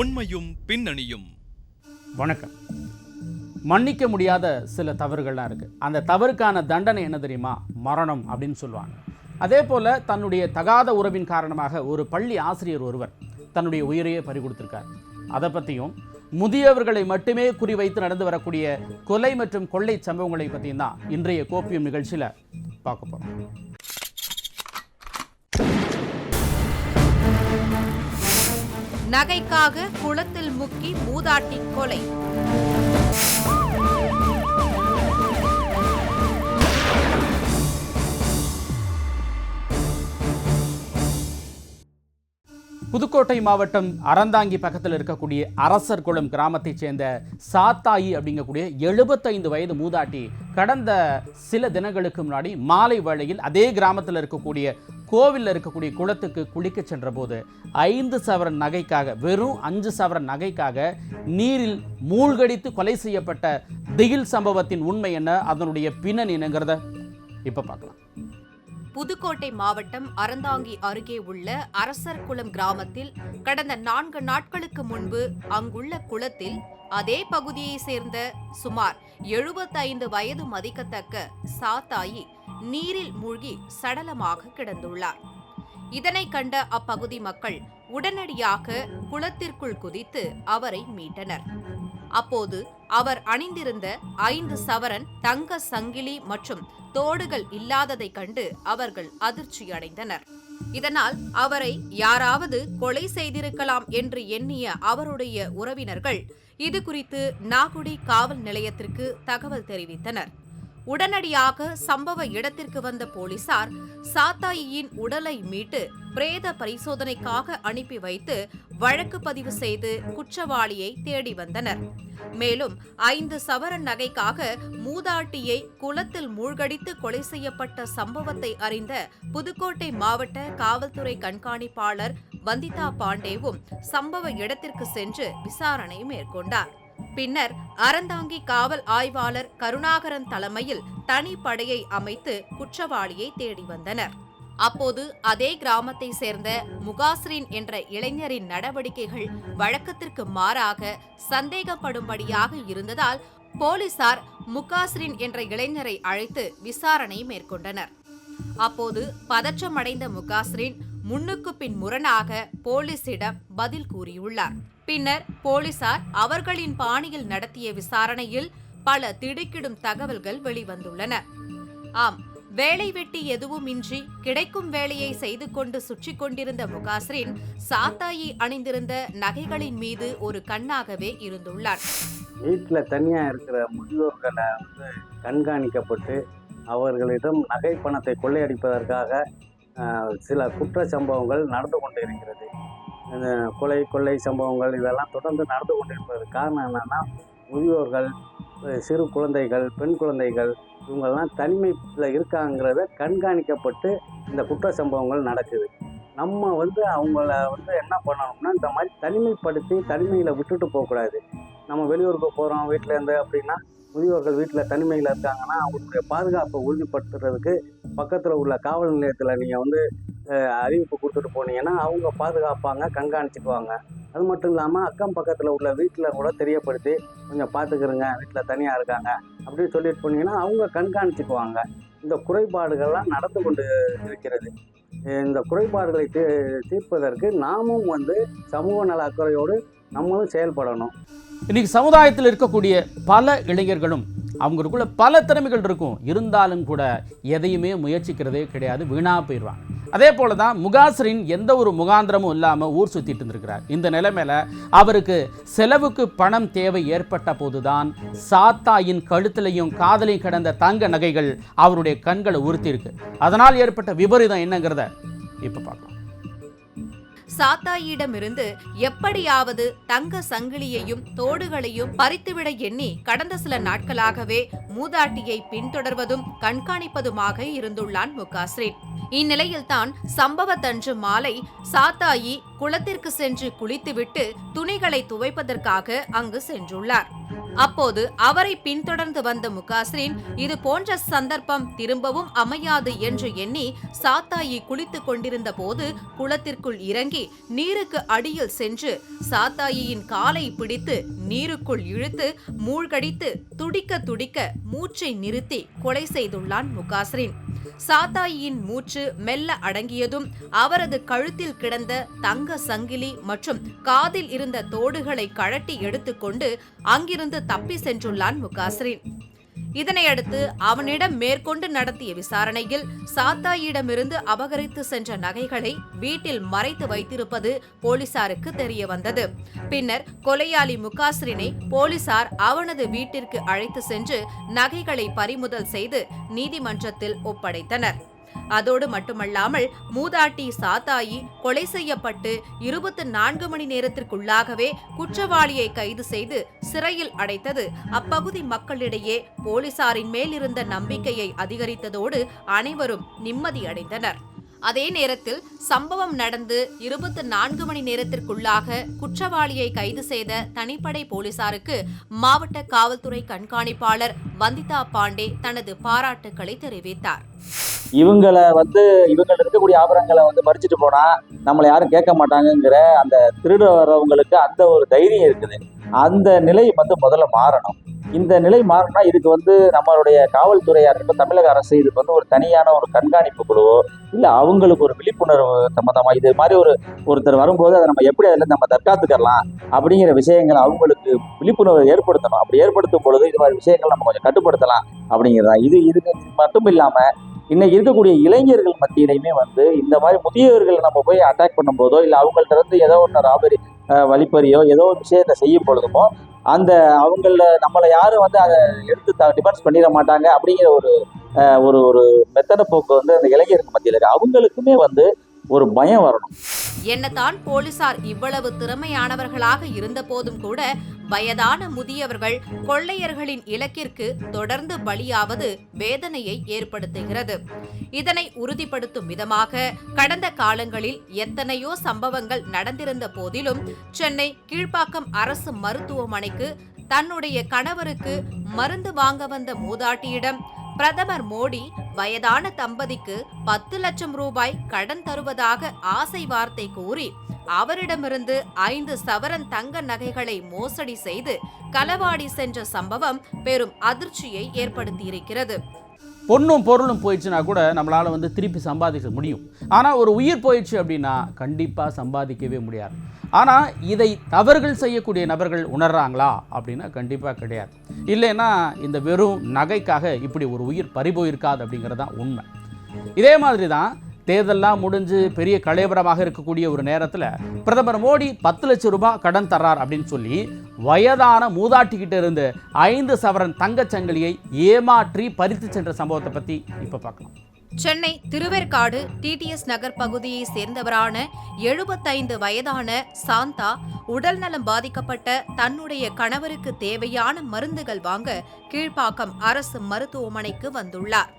உண்மையும் பின்னணியும். வணக்கம். மன்னிக்க முடியாத சில தவறுகள்லாம் இருக்குது அந்த தவறுக்கான தண்டனை என்ன தெரியுமா? மரணம் அப்படின்னு சொல்லுவாங்க. அதே போல் தன்னுடைய தகாத உறவின் காரணமாக ஒரு பள்ளி ஆசிரியர் ஒருவர் தன்னுடைய உயிரையே பறி கொடுத்துருக்கார் அதை பற்றியும் முதியவர்களை மட்டுமே குறிவைத்து நடந்து வரக்கூடிய கொலை மற்றும் கொள்ளை சம்பவங்களை பற்றியும் தான் இன்றைய கோப்பியம் நிகழ்ச்சியில் பார்க்க போகிறோம் நகைக்காக குளத்தில் முக்கி மூதாட்டி கொலை. புதுக்கோட்டை மாவட்டம் அறந்தாங்கி பக்கத்தில் இருக்கக்கூடிய அரசர் குளம் கிராமத்தைச் சேர்ந்த சாத்தாயி அப்படிங்கக்கூடிய எழுபத்தைந்து வயது மூதாட்டி கடந்த சில தினங்களுக்கு முன்னாடி மாலை வேளையில் அதே கிராமத்தில் இருக்கக்கூடிய கோவிலில் இருக்கக்கூடிய குளத்துக்கு குளிக்க சென்றபோது ஐந்து சவரன் நகைக்காக வெறும் அஞ்சு சவரன் நகைக்காக நீரில் மூழ்கடித்து கொலை செய்யப்பட்ட திகில் சம்பவத்தின் உண்மை என்ன? அதனுடைய பின்னணி என்னங்கிறத இப்போ பார்க்கலாம். புதுக்கோட்டை மாவட்டம் அறந்தாங்கி அருகே உள்ள அரசர் குளம் கிராமத்தில் கடந்த நான்கு நாட்களுக்கு முன்பு அங்குள்ள குளத்தில் அதே பகுதியை சேர்ந்த சுமார் எழுபத்தைந்து வயது மதிக்கத்தக்க சாத்தாயி நீரில் மூழ்கி சடலமாக கிடந்துள்ளார். இதனை கண்ட அப்பகுதி மக்கள் உடனடியாக குளத்திற்குள் குதித்து அவரை மீட்டனர். அப்போது அவர் அணிந்திருந்த ஐந்து சவரன் தங்க சங்கிலி மற்றும் தோடுகள் இல்லாததைக் கண்டு அவர்கள் அதிர்ச்சியடைந்தனர். இதனால் அவரை யாராவது கொலை செய்திருக்கலாம் என்று எண்ணிய அவருடைய உறவினர்கள் இது குறித்து நாகுடி காவல் நிலையத்திற்கு தகவல் தெரிவித்தனர். உடனடியாக சம்பவ இடத்திற்கு வந்த போலீசார் சாத்தாயியின் உடலை மீட்டு பிரேத பரிசோதனைக்காக அனுப்பி வைத்து வழக்கு பதிவு செய்து குற்றவாளியை தேடி வந்தனர். மேலும் ஐந்து சவரன் நகைக்காக மூதாட்டியை குளத்தில் மூழ்கடித்து கொலை செய்யப்பட்ட சம்பவத்தை அறிந்த புதுக்கோட்டை மாவட்ட காவல்துறை கண்காணிப்பாளர் வந்திதா பாண்டேவும் சம்பவ இடத்திற்கு சென்று விசாரணை மேற்கொண்டார். பின்னர் அறந்தாங்கி காவல் ஆய்வாளர் கருணாகரன் தலைமையில் தனிப்படையை அமைத்து குற்றவாளியை தேடி வந்தனர். அப்போது அதே கிராமத்தை சேர்ந்த முகாஸ்ரின் என்ற இளைஞரின் நடவடிக்கைகள் வழக்கத்திற்கு மாறாக சந்தேகப்படும்படியாக இருந்ததால் போலீசார் முகாஸ்ரின் என்ற இளைஞரை அழைத்து விசாரணை மேற்கொண்டனர். அப்போது பதற்றமடைந்த முகாஸ்ரின் முன்னுக்கு பின் முரணாக போலீசிடம் பதில் கூறியுள்ளார். பின்னர் போலீசார் அவர்களின் பாணியில் நடத்திய விசாரணையில் பல திடுக்கிடும் தகவல்கள் வெளிவந்துள்ளன. ஆம் வேலை வெட்டி எதுவுமின்றி கிடைக்கும் வேலையை செய்து கொண்டு சுற்றி கொண்டிருந்த முகாஸ்ரின் சாத்தாயி அணிந்திருந்த நகைகளின் மீது ஒரு கண்ணாகவே இருந்துள்ளார். வீட்டில் தனியாக இருக்கிற முதியோர்களை வந்து கண்காணிக்கப்பட்டு அவர்களிடம் நகை பணத்தை கொள்ளையடிப்பதற்காக சில குற்ற சம்பவங்கள் நடந்து கொண்டு இருக்கிறது இந்த கொலை கொள்ளை சம்பவங்கள் இதெல்லாம் தொடர்ந்து நடந்து கொண்டிருப்பது காரணம் என்னென்னா முதியோர்கள் சிறு குழந்தைகள் பெண் குழந்தைகள் இவங்கெல்லாம் தனிமையில் இருக்காங்கிறத கண்காணிக்கப்பட்டு இந்த குற்ற சம்பவங்கள் நடக்குது. நம்ம வந்து அவங்கள வந்து என்ன பண்ணணும்னா இந்த மாதிரி தனிமைப்படுத்தி தனிமையில் விட்டுட்டு போகக்கூடாது. நம்ம வெளியூருக்கு போகிறோம் வீட்டில் இருந்து அப்படின்னா முதியோர்கள் வீட்டில் தனிமையில் இருக்காங்கன்னா அவங்களுடைய பாதுகாப்பை உறுதிப்படுத்துறதுக்கு பக்கத்தில் உள்ள காவல் நிலையத்தில் நீங்கள் வந்து அறிவிப்பு கொடுத்துட்டு போனீங்கன்னா அவங்க பாதுகாப்பாங்க கண்காணிச்சுக்குவாங்க. அது மட்டும் இல்லாமல் அக்கம் பக்கத்தில் உள்ள வீட்டில் கூட தெரியப்படுத்தி கொஞ்சம் பார்த்துக்கிறங்க வீட்டில் தனியாக இருக்காங்க அப்படின்னு சொல்லிட்டு போனீங்கன்னா அவங்க கண்காணிச்சுக்குவாங்க. இந்த குறைபாடுகள்லாம் நடந்து கொண்டு இருக்கிறது. இந்த குறைபாடுகளை தீ தீர்ப்பதற்கு நாமும் வந்து சமூக நல அக்கறையோடு நம்மளும் செயல்படணும். இன்னைக்கு சமுதாயத்தில் இருக்கக்கூடிய பல இளைஞர்களும் அவங்களுக்குள்ள பல திறமைகள் இருக்கும். இருந்தாலும் கூட எதையுமே முயற்சிக்கிறதே கிடையாது வீணாக போயிடுவாங்க. அதே போல தான் முகாசரின் எந்த ஒரு முகாந்திரமும் இல்லாமல் ஊர் சுற்றிட்டு இருந்திருக்கிறார். இந்த நிலைமையில் அவருக்கு செலவுக்கு பணம் தேவை ஏற்பட்ட போதுதான் சாத்தாயின் கழுத்திலையும் காதலையும் கிடந்த தங்க நகைகள் அவருடைய கண்களை உறுத்தியிருக்கு. அதனால் ஏற்பட்ட விபரீதம் என்னங்கிறத இப்போ பார்க்கலாம். சாத்தாயிடமிருந்து எப்படியாவது தங்க சங்கிலியையும் தோடுகளையும் பறித்துவிட எண்ணி கடந்த சில நாட்களாகவே மூதாட்டியை பின்தொடர்வதும் கண்காணிப்பதுமாக இருந்துள்ளான் முகாஸ்ரீன். இந்நிலையில்தான் சம்பவத்தன்று மாலை சாத்தாயி குளத்திற்கு சென்று குளித்துவிட்டு துணிகளை துவைப்பதற்காக அங்கு சென்றுள்ளார். அப்போது அவரை பின்தொடர்ந்து வந்த முகாஸ்ரின் இது போன்ற சந்தர்ப்பம் திரும்பவும் அமையாது என்று எண்ணி சாத்தாயி குளித்துக் கொண்டிருந்த போது குளத்திற்குள் இறங்கி நீருக்கு அடியில் சென்று சாத்தாயியின் காலை பிடித்து நீருக்குள் இழுத்து மூழ்கடித்து துடிக்க துடிக்க மூச்சை நிறுத்தி கொலை செய்துள்ளான் முகாஸ்ரின் சாத்தாயியின் மூச்சு மெல்ல அடங்கியதும் அவரது கழுத்தில் கிடந்த தங்க சங்கிலி மற்றும் காதில் இருந்த தோடுகளை கழட்டி எடுத்துக்கொண்டு அங்கிருந்து தப்பி சென்றுள்ளான் முகாஸ்ரின் இதனையடுத்து அவனிடம் மேற்கொண்டு நடத்திய விசாரணையில் சாத்தாயிடமிருந்து அபகரித்து சென்ற நகைகளை வீட்டில் மறைத்து வைத்திருப்பது போலீசாருக்கு தெரிய வந்தது பின்னர் கொலையாளி முகாஸ்ரினை போலீசார் அவனது வீட்டிற்கு அழைத்து சென்று நகைகளை பறிமுதல் செய்து நீதிமன்றத்தில் ஒப்படைத்தனர். அதோடு மட்டுமல்லாமல் மூதாட்டி சாத்தாயி கொலை செய்யப்பட்டு இருபத்தி நான்கு மணி நேரத்திற்குள்ளாகவே குற்றவாளியை கைது செய்து சிறையில் அடைத்தது. அப்பகுதி மக்களிடையே போலீசாரின் மேல் இருந்த நம்பிக்கையை அதிகரித்ததோடு அனைவரும் நிம்மதியடைந்தனர். அதே நேரத்தில் சம்பவம் நடந்து இருபத்தி நான்கு மணி நேரத்திற்குள்ளாக குற்றவாளியை கைது செய்த தனிப்படை போலீசாருக்கு மாவட்ட காவல்துறை கண்காணிப்பாளர் வந்திதா பாண்டே தனது பாராட்டுக்களை தெரிவித்தார். இவங்களை வந்து இவங்க இருக்கக்கூடிய ஆபரங்களை வந்து மறிச்சிட்டு போனா நம்மளை யாரும் கேட்க மாட்டாங்கங்கிற அந்த திருட வர்றவங்களுக்கு அந்த ஒரு தைரியம் இருக்குது. அந்த நிலை வந்து முதல்ல மாறணும். இந்த நிலை மாறினா இதுக்கு வந்து நம்மளுடைய காவல்துறையாக இருக்கட்டும் தமிழக அரசு இதுக்கு வந்து ஒரு தனியான ஒரு கண்காணிப்பு குழுவோ இல்லை அவங்களுக்கு ஒரு விழிப்புணர்வு சம்மந்தமாக இது மாதிரி ஒரு ஒருத்தர் வரும்போது அதை நம்ம எப்படி அதில் நம்ம தற்காத்துக்கலாம் அப்படிங்கிற விஷயங்களை அவங்களுக்கு விழிப்புணர்வு ஏற்படுத்தணும். அப்படி ஏற்படுத்தும் பொழுது இது மாதிரி விஷயங்கள் நம்ம கொஞ்சம் கட்டுப்படுத்தலாம் அப்படிங்கிறதா. இது இது மட்டும் இல்லாமல் இன்னைக்கு இருக்கக்கூடிய இளைஞர்கள் மத்தியிலையுமே வந்து இந்த மாதிரி முதியவர்கள் நம்ம போய் அட்டாக் பண்ணும்போதோ இல்லை அவங்கள்ட்ட இருந்து ஏதோ ஒன்று ராபரி வழிப்பறியோ ஏதோ ஒரு விஷயத்தை செய்யும் பொழுதுமோ அந்த அவங்கள நம்மளை யாரும் வந்து அதை எடுத்து டிஃபென்ஸ் பண்ணிட மாட்டாங்க அப்படிங்கிற ஒரு ஒரு ஒரு மெத்தன போக்கு வந்து அந்த இளைஞருக்கு மத்தியில் இருக்குது அவங்களுக்குமே வந்து ஒரு பயம் வரணும். என்னதான் போலீசார் இவ்வளவு திறமையானவர்களாக இருந்தபோதும் கூட வயதான முதியவர்கள் கொள்ளையர்களின் இலக்கிற்கு தொடர்ந்து பலியாவது வேதனையை ஏற்படுத்துகிறது. இதனை உறுதிப்படுத்தும் விதமாக கடந்த காலங்களில் எத்தனையோ சம்பவங்கள் நடந்திருந்த போதிலும் சென்னை கீழ்ப்பாக்கம் அரசு மருத்துவமனைக்கு தன்னுடைய கணவருக்கு மருந்து வாங்க வந்த மூதாட்டியிடம் பிரதமர் மோடி வயதான தம்பதிக்கு பத்து லட்சம் ரூபாய் கடன் தருவதாக ஆசை வார்த்தை கூறி அவரிடமிருந்து ஐந்து சவரன் தங்க நகைகளை மோசடி செய்து களவாடி சென்ற சம்பவம் பெரும் அதிர்ச்சியை ஏற்படுத்தியிருக்கிறது. பொண்ணும் பொருளும் போயிடுச்சுன்னா கூட நம்மளால் வந்து திருப்பி சம்பாதிக்க முடியும். ஆனால் ஒரு உயிர் போயிடுச்சு அப்படின்னா கண்டிப்பாக சம்பாதிக்கவே முடியாது. ஆனால் இதை தவறுகள் செய்யக்கூடிய நபர்கள் உணர்றாங்களா அப்படின்னா கண்டிப்பாக கிடையாது. இல்லைன்னா இந்த வெறும் நகைக்காக இப்படி ஒரு உயிர் பறிபோயிருக்காது அப்படிங்கிறது தான் உண்மை. இதே மாதிரி தான் தேர்தல்லாம் முடிஞ்சு பெரிய கலைவரமாக இருக்கக்கூடிய ஒரு நேரத்தில் பிரதமர் மோடி பத்து லட்சம் ரூபாய் கடன் தர்றார் அப்படின்னு சொல்லி வயதான மூதாட்டிக்கிட்ட இருந்து ஐந்து சவரன் தங்கச்சங்கிலியை ஏமாற்றி பறித்து சென்ற சம்பவத்தை பற்றி இப்போ பார்க்கலாம் சென்னை திருவேற்காடு டிடிஎஸ் நகர் பகுதியை சேர்ந்தவரான எழுபத்தைந்து வயதான சாந்தா உடல்நலம் பாதிக்கப்பட்ட தன்னுடைய கணவருக்கு தேவையான மருந்துகள் வாங்க கீழ்ப்பாக்கம் அரசு மருத்துவமனைக்கு வந்துள்ளார்.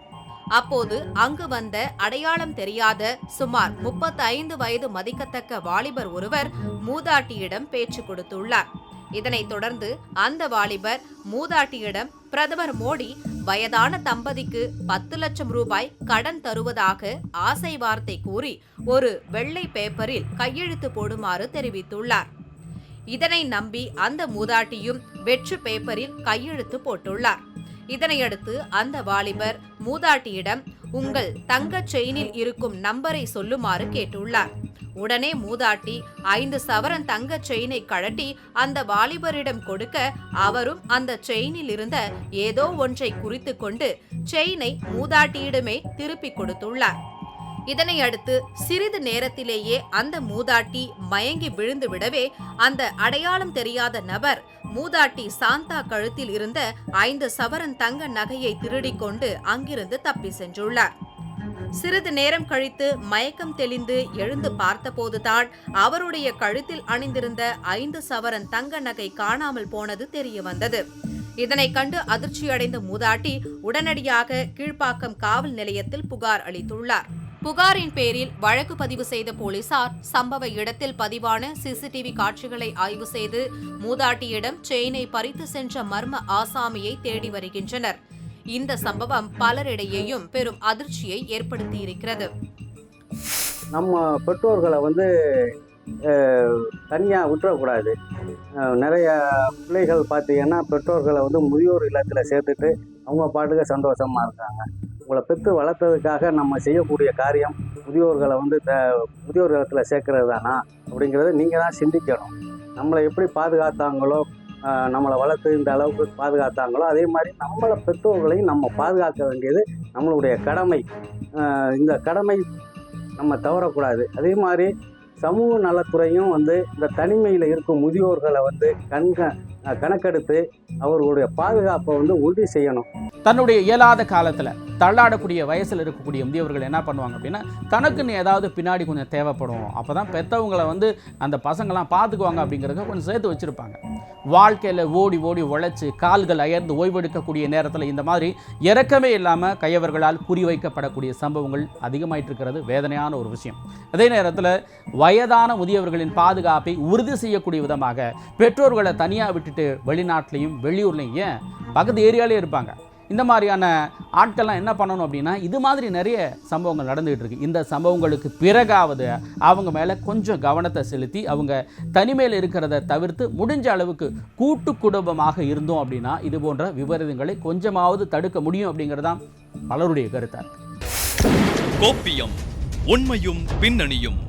அப்போது அங்கு வந்த அடையாளம் தெரியாத சுமார் 35 வயது மதிக்கத்தக்க வாலிபர் ஒருவர் மூதாட்டியிடம் பேச்சு கொடுத்துள்ளார். இதனைத் தொடர்ந்து அந்த வாலிபர் மூதாட்டியிடம் பிரதமர் மோடி வயதான தம்பதிக்கு பத்து லட்சம் ரூபாய் கடன் தருவதாக ஆசை வார்த்தை கூறி ஒரு வெள்ளை பேப்பரில் கையெழுத்து போடுமாறு தெரிவித்துள்ளார். இதனை நம்பி அந்த மூதாட்டியும் வெற்று பேப்பரில் கையெழுத்து போட்டுள்ளார். இதனையடுத்து அந்த வாலிபர் மூதாட்டியிடம் உங்கள் தங்க செயினில் இருக்கும் நம்பரை சொல்லுமாறு கேட்டுள்ளார். உடனே மூதாட்டி ஐந்து சவரன் தங்கச் செயினை கழட்டி அந்த வாலிபரிடம் கொடுக்க அவரும் அந்த செயினில் இருந்த ஏதோ ஒன்றை குறித்து கொண்டு செயினை மூதாட்டியிடமே திருப்பிக் கொடுத்துள்ளார். இதனை அடுத்து சிறிது நேரத்திலேயே அந்த மூதாட்டி மயங்கி விழுந்து விடவே அந்த அடையாளம் தெரியாத நபர் மூதாட்டி சாந்தா கழுத்தில் இருந்த ஐந்து சவரன் தங்க நகையை திருடிக் கொண்டு அங்கிருந்து தப்பி சென்றுள்ளார். சிறிது நேரம் கழித்து மயக்கம் தெளிந்து எழுந்து பார்த்தபோதுதான் அவருடைய கழுத்தில் அணிந்திருந்த ஐந்து சவரன் தங்க நகை காணாமல் போனது தெரிய வந்தது இதனை கண்டு அதிர்ச்சியடைந்த மூதாட்டி உடனடியாக கீழ்ப்பாக்கம் காவல் நிலையத்தில் புகார் அளித்துள்ளார். புகாரின் பேரில் வழக்கு பதிவு செய்த போலீசார் சம்பவ இடத்தில் பதிவான சிசிடிவி காட்சிகளை ஆய்வு செய்து மூதாட்டியிடம் செயினை பறித்து சென்ற மர்ம ஆசாமியை தேடி வருகின்றனர். இந்த சம்பவம் பலரிடையேயும் பெரும் அதிர்ச்சியை ஏற்படுத்தியிருக்கிறது. நம்ம பெற்றோர்களை வந்து தனியாக விட்டுறக்கூடாது. நிறைய பிள்ளைகள் பார்த்தீங்கன்னா பெற்றோர்களை வந்து முதியோர் இல்லத்தில் சேர்த்துட்டு அவங்க பாட்டுக்கு சந்தோஷமாக இருக்காங்க. உங்களை பெற்று வளர்த்ததுக்காக நம்ம செய்யக்கூடிய காரியம் முதியோர்களை வந்து த முதியோர் இல்லத்தில் சேர்க்கறது தானா அப்படிங்கிறத நீங்கள் தான் சிந்திக்கணும். நம்மளை எப்படி பாதுகாத்தாங்களோ நம்மளை வளர்த்து இந்த அளவுக்கு பாதுகாத்தாங்களோ அதே மாதிரி நம்மளை பெற்றோர்களையும் நம்ம பாதுகாக்க வேண்டியது நம்மளுடைய கடமை. இந்த கடமை நம்ம தவறக்கூடாது. அதே மாதிரி சமூக நலத்துறையும் வந்து இந்த தனிமையில் இருக்கும் முதியோர்களை வந்து கண்க கணக்கெடுத்து அவர்களுடைய பாதுகாப்பை வந்து உறுதி செய்யணும். தன்னுடைய இயலாத காலத்தில் தள்ளாடக்கூடிய வயசில் இருக்கக்கூடிய முதியவர்கள் என்ன பண்ணுவாங்க அப்படின்னா தனக்குன்னு ஏதாவது பின்னாடி கொஞ்சம் தேவைப்படும். அப்போ தான் பெற்றவங்களை வந்து அந்த பசங்களாம் பார்த்துக்குவாங்க அப்படிங்கிறத கொஞ்சம் சேர்த்து வச்சுருப்பாங்க. வாழ்க்கையில் ஓடி ஓடி உழைச்சி கால்கள் அயர்ந்து ஓய்வெடுக்கக்கூடிய நேரத்தில் இந்த மாதிரி இறக்கமே இல்லாமல் கையவர்களால் குறிவைக்கப்படக்கூடிய சம்பவங்கள் அதிகமாயிட்டு இருக்கிறது வேதனையான ஒரு விஷயம். அதே நேரத்தில் வயதான முதியவர்களின் பாதுகாப்பை உறுதி செய்யக்கூடிய விதமாக பெற்றோர்களை தனியாக விட்டுட்டு வெளிநாட்டிலையும் வெளியூர்லையும் ஏன்? பக்கத்து ஏரியாலே இருப்பாங்க. இந்த மாதிரியான ஆட்கள்லாம் என்ன பண்ணணும் அப்படின்னா இது மாதிரி நிறைய சம்பவங்கள் நடந்துகிட்டு இருக்கு. இந்த சம்பவங்களுக்கு பிறகாவது அவங்க மேலே கொஞ்சம் கவனத்தை செலுத்தி அவங்க தனிமையில் இருக்கிறத தவிர்த்து முடிஞ்ச அளவுக்கு கூட்டு குடும்பமாக இருந்தோம் அப்படின்னா இது போன்ற விபரீதங்களை கொஞ்சமாவது தடுக்க முடியும் அப்படிங்கிறது தான் பலருடைய கருத்தாக கோப்பியம் உண்மையும் பின்னணியும்.